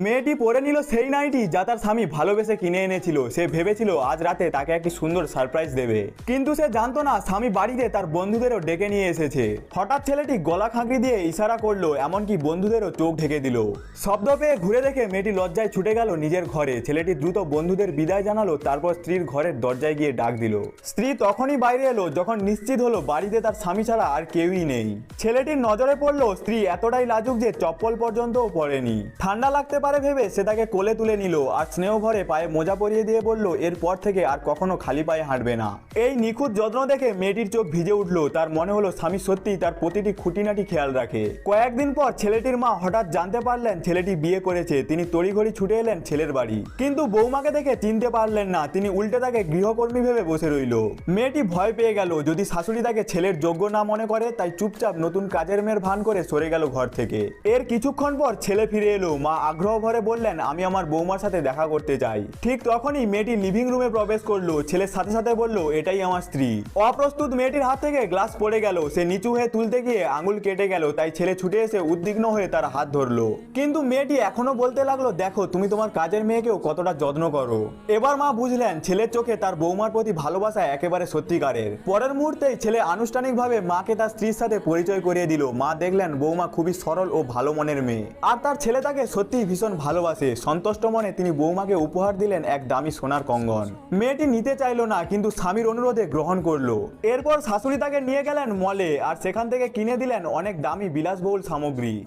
মেয়েটি পরে নিল সেই নাইটি যা তার স্বামী ভালোবেসে কিনে এনেছিল। সে ভেবেছিল আজ রাতে তাকে একটি সুন্দর সারপ্রাইজ দেবে। কিন্তু সে জানতো না স্বামী বাড়িতে তার বন্ধুদেরও ডেকে নিয়ে এসেছে। হঠাৎ ছেলেটি গলা খাঁকড়ি দিয়ে ইশারা করল, এমনকি বন্ধুদেরও চোখ ঢেকে দিল। শব্দ পেয়ে ঘুরে দেখে মেয়েটি লজ্জায় ছুটে গেল নিজের ঘরে। ছেলেটি দ্রুত বন্ধুদের বিদায় জানালো, তারপর স্ত্রীর ঘরের দরজায় গিয়ে ডাক দিল। স্ত্রী তখনই বাইরে এলো, যখন নিশ্চিত হলো বাড়িতে তার স্বামী ছাড়া আর কেউই নেই। ছেলেটির নজরে পড়ল, স্ত্রী এতটাই লাজুক যে চপ্পল পর্যন্তও পরেনি। ঠান্ডা লাগতে পারে ভেবে সে তাকে কোলে তুলে নিল আর স্নেহ ভরে পায়ে মোজা পরিয়ে দিয়ে বলল, এরপর থেকে আর কখনো খালি পায়ে হাঁটবে না। এই নিখুঁত যত্ন দেখে মেয়েটির চোখ ভিজে উঠল। তার মনে হলো স্বামী সত্যিই তার প্রতিটি খুঁটিনাটি খেয়াল রাখে। কয়েকদিন পর ছেলেটির মা হঠাৎ জানতে পারলেন ছেলেটি বিয়ে করেছে। তিনি তড়িঘড়ি ছুটে এলেন ছেলের বাড়ি। কিন্তু বৌমাকে দেখে চিনতে পারলেন না, তিনি উল্টে তাকে গৃহকর্মী ভেবে বসে রইল। মেয়েটি ভয় পেয়ে গেল, যদি শাশুড়ি তাকে ছেলের যোগ্য না মনে করে, তাই চুপচাপ নতুন কাজের মেয়ের ভান করে সরে গেল ঘর থেকে। এর কিছুক্ষণ পর ছেলে ফিরে এলো। মা আগ্রহ ভরে বললেন, আমি আমার বৌমার সাথে দেখা করতে চাই ঠিক তখনই মেয়েটি লিভিং রুমে প্রবেশ করল। ছেলের সাথে সাথে বলল, এটাই আমার স্ত্রী। অপ্রস্তুত মেয়েটির হাত থেকে গ্লাস পড়ে গেল। সে নিচু হয়ে তুলতে গিয়ে আঙুল কেটে গেল। তাই ছেলে ছুটে এসে উদ্বিগ্ন হয়ে তার হাত ধরলো। কিন্তু মেয়েটি এখনও বলতে লাগল, দেখো, তুমি তোমার কাজের মেয়েকেও কতটা যত্ন করো। এবার মা বুঝলেন, ছেলের চোখে তার বৌমার প্রতি ভালোবাসা একেবারে সত্যিকারের। পরের মুহূর্তেই ছেলে আনুষ্ঠানিকভাবে মাকে তার স্ত্রীর সাথে পরিচয় করিয়ে দিল। মা দেখলেন বৌমা খুবই সরল ও ভালো মনের মেয়ে। আর তার ছেলে তাকে সত্যিই ভীষণ ভালোবাসে। সন্তুষ্ট মনে তিনি বৌমাকে উপহার দিলেন এক দামি সোনার কঙ্গন। মেয়েটি নিতে চাইলো না, কিন্তু স্বামীর অনুরোধে গ্রহণ করল। এরপর শাশুড়ি তাকে নিয়ে গেলেন মলে আর সেখান থেকে কিনে দিলেন অনেক দামি বিলাসবহুল সামগ্রী।